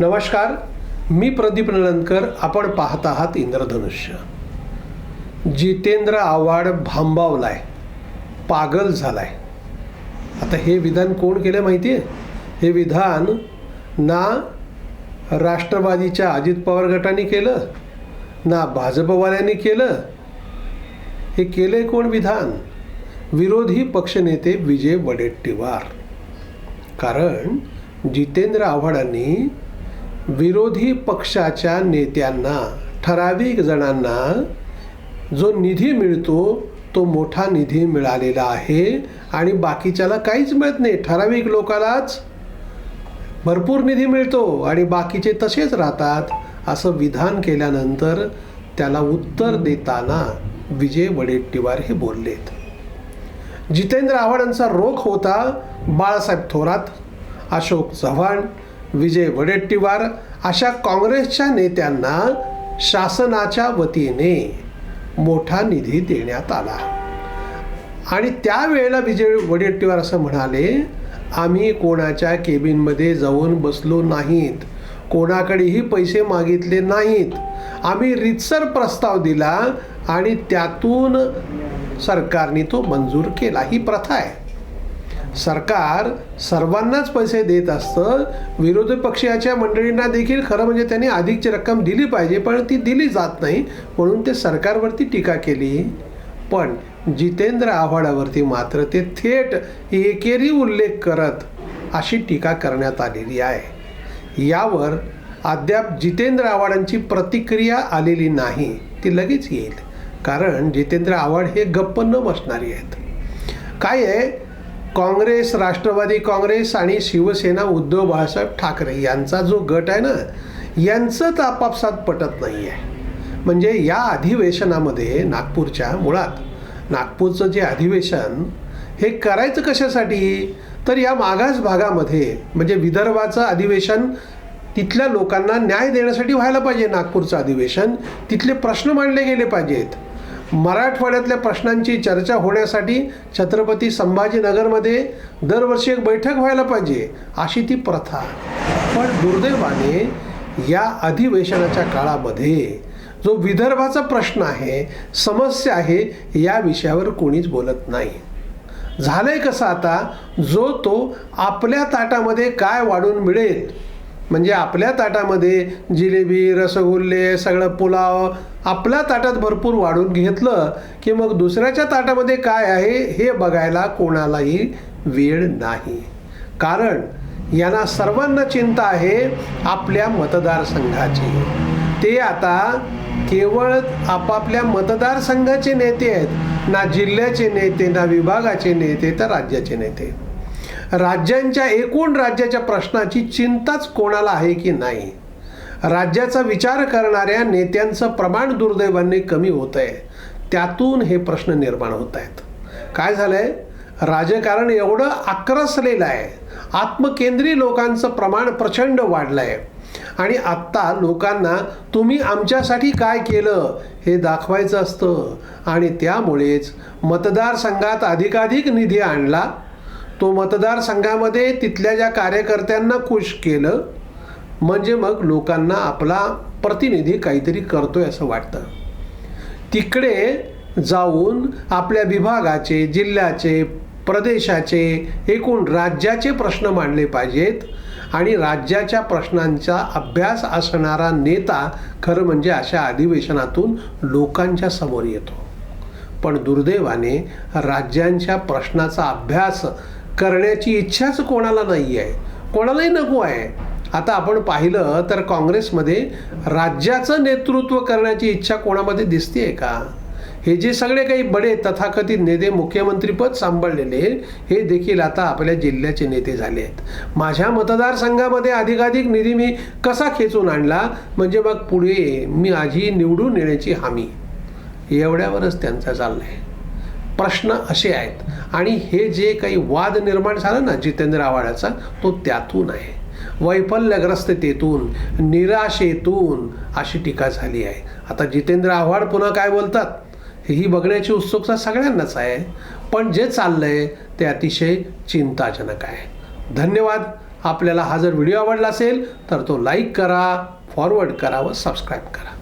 नमस्कार मी प्रदीप नळनकर आपण पाहत आहात इंद्रधनुष्य. जितेंद्र आव्हाड भांबावलाय पागल झालाय. आता हे विधान कोण केलं माहिती आहे हे विधान ना राष्ट्रवादीच्या अजित पवार गटाने केलं ना भाजपवाल्यांनी केलं. हे केले कोण विधान? विरोधी पक्षनेते विजय वडेट्टीवार. कारण जितेंद्र आव्हाडांनी विरोधी पक्षाच्या नेत्यांना ठराविक जणांना जो निधी मिळतो तो मोठा निधी मिळालेला आहे आणि बाकीच्याला काहीच मिळत नाही. ठराविक लोकालाच भरपूर निधी मिळतो आणि बाकीचे तसेच राहतात असं विधान केल्यानंतर त्याला उत्तर देताना विजय वडेट्टीवार हे बोललेत. जितेंद्र आव्हाडांचा रोख होता बाळासाहेब थोरात अशोक चव्हाण विजय वडेट्टीवार अशा काँग्रेसच्या नेत्यांना शासनाच्या वतीने मोठा निधी देण्यात आला. आणि त्यावेळेला विजय वडेट्टीवार असं म्हणाले आम्ही कोणाच्या केबिनमध्ये जाऊन बसलो नाहीत. कोणाकडेही पैसे मागितले नाहीत. आम्ही रितसर प्रस्ताव दिला आणि त्यातून सरकारने तो मंजूर केला. ही प्रथा आहे. सरकार सर्वांनाच पैसे देत असतं. विरोधी पक्षाच्या मंडळींना देखील खरं म्हणजे त्यांनी अधिकची रक्कम दिली पाहिजे पण ती दिली जात नाही. म्हणून ते सरकारवरती टीका केली. पण जितेंद्र आव्हाडावरती मात्र ते थेट एकेरी उल्लेख करत अशी टीका करण्यात आलेली आहे. यावर अद्याप जितेंद्र आव्हाडांची प्रतिक्रिया आलेली नाही ती लगेच येईल. कारण जितेंद्र आव्हाड हे गप्प न बसणारी आहेत. काय आहे? काँग्रेस राष्ट्रवादी काँग्रेस आणि शिवसेना उद्धव बाळासाहेब ठाकरे यांचा जो गट आहे ना यांचं तर आपापसात पटत नाही आहे म्हणजे या अधिवेशनामध्ये नागपूरच्या मुळात नागपूरचं जे अधिवेशन हे करायचं कशासाठी? तर या मागास भागामध्ये म्हणजे विदर्भाचं अधिवेशन तिथल्या लोकांना न्याय देण्यासाठी व्हायला पाहिजे नागपूरचं अधिवेशन तिथले प्रश्न मांडले गेले पाहिजेत. मराठवाड्यातल्या प्रश्नांची चर्चा होण्यासाठी छत्रपती संभाजीनगरमध्ये दरवर्षी एक बैठक व्हायला पाहिजे अशी ती प्रथा. पण दुर्दैवाने या अधिवेशनाच्या काळामध्ये जो विदर्भाचा प्रश्न आहे समस्या आहे या विषयावर कोणीच बोलत नाही. झालंय कसं आता? जो तो आपल्या ताटामध्ये काय वाढून मिळेल? म्हणजे आपल्या ताटामध्ये जिलेबी रसगुल्ले सगळं पुलाव आपल्या ताटात भरपूर वाढून घेतलं की मग दुसऱ्याच्या ताटामध्ये काय आहे हे बघायला कोणालाही वेळ नाही. कारण यांना सर्वांना चिंता आहे आपल्या मतदारसंघाची ते आता केवळ आपापल्या मतदारसंघाचे नेते आहेत ना जिल्ह्याचे नेते ना विभागाचे नेते तर राज्याचे नेते. राज्यांच्या एकूण राज्याच्या प्रश्नाची चिंताच कोणाला आहे की नाही? राज्याचा विचार करणाऱ्या नेत्यांचं प्रमाण दुर्दैवाने कमी होत आहे. त्यातून हे प्रश्न निर्माण होत आहेत. काय झालं आहे राजकारण एवढं आक्रसलेलं आहे. आत्मकेंद्री लोकांचं प्रमाण प्रचंड वाढलं आहे आणि आत्ता लोकांना तुम्ही आमच्यासाठी काय केलं हे दाखवायचं असतं. आणि त्यामुळेच मतदारसंघात अधिकाधिक निधी आणला. तो मतदारसंघामध्ये तिथल्या ज्या कार्यकर्त्यांना खुश केलं म्हणजे मग लोकांना आपला प्रतिनिधी काहीतरी करतोय असं वाटतं. तिकडे जाऊन आपल्या विभागाचे जिल्ह्याचे प्रदेशाचे एकूण राज्याचे प्रश्न मांडले पाहिजेत आणि राज्याच्या प्रश्नांचा अभ्यास असणारा नेता खरं म्हणजे अशा अधिवेशनातून लोकांच्या समोर येतो. पण दुर्दैवाने राज्यांच्या प्रश्नाचा अभ्यास करण्याची इच्छाच कोणाला नाही आहे कोणालाही नको आहे. आता आपण पाहिलं तर काँग्रेसमध्ये राज्याचं नेतृत्व करण्याची इच्छा कोणामध्ये दिसते का? हे जे सगळे काही बडे तथाकथित नेते मुख्यमंत्रीपद सांभाळलेले हे देखील आता आपल्या जिल्ह्याचे नेते झाले आहेत. माझ्या मतदारसंघामध्ये अधिकाधिक निधी मी कसा खेचून आणला? म्हणजे मग पुढे मी आजी निवडून येण्याची हमी. एवढ्यावरच त्यांचा चाललं आहे प्रश्न असे आहेत. आणि हे जे काही वाद निर्माण झाला ना जितेंद्र आव्हाडाचा तो त्यातून आहे. वैफल्यग्रस्ततेतून निराशेतून अशी टीका झाली आहे. आता जितेंद्र आव्हाड पुन्हा काय बोलतात? ही बघण्याची उत्सुकता सगळ्यांनाच आहे. पण जे चाललंय ते अतिशय चिंताजनक आहे. धन्यवाद. आपल्याला हा जर व्हिडिओ आवडला असेल तर तो लाईक करा फॉरवर्ड करा व सबस्क्राईब करा.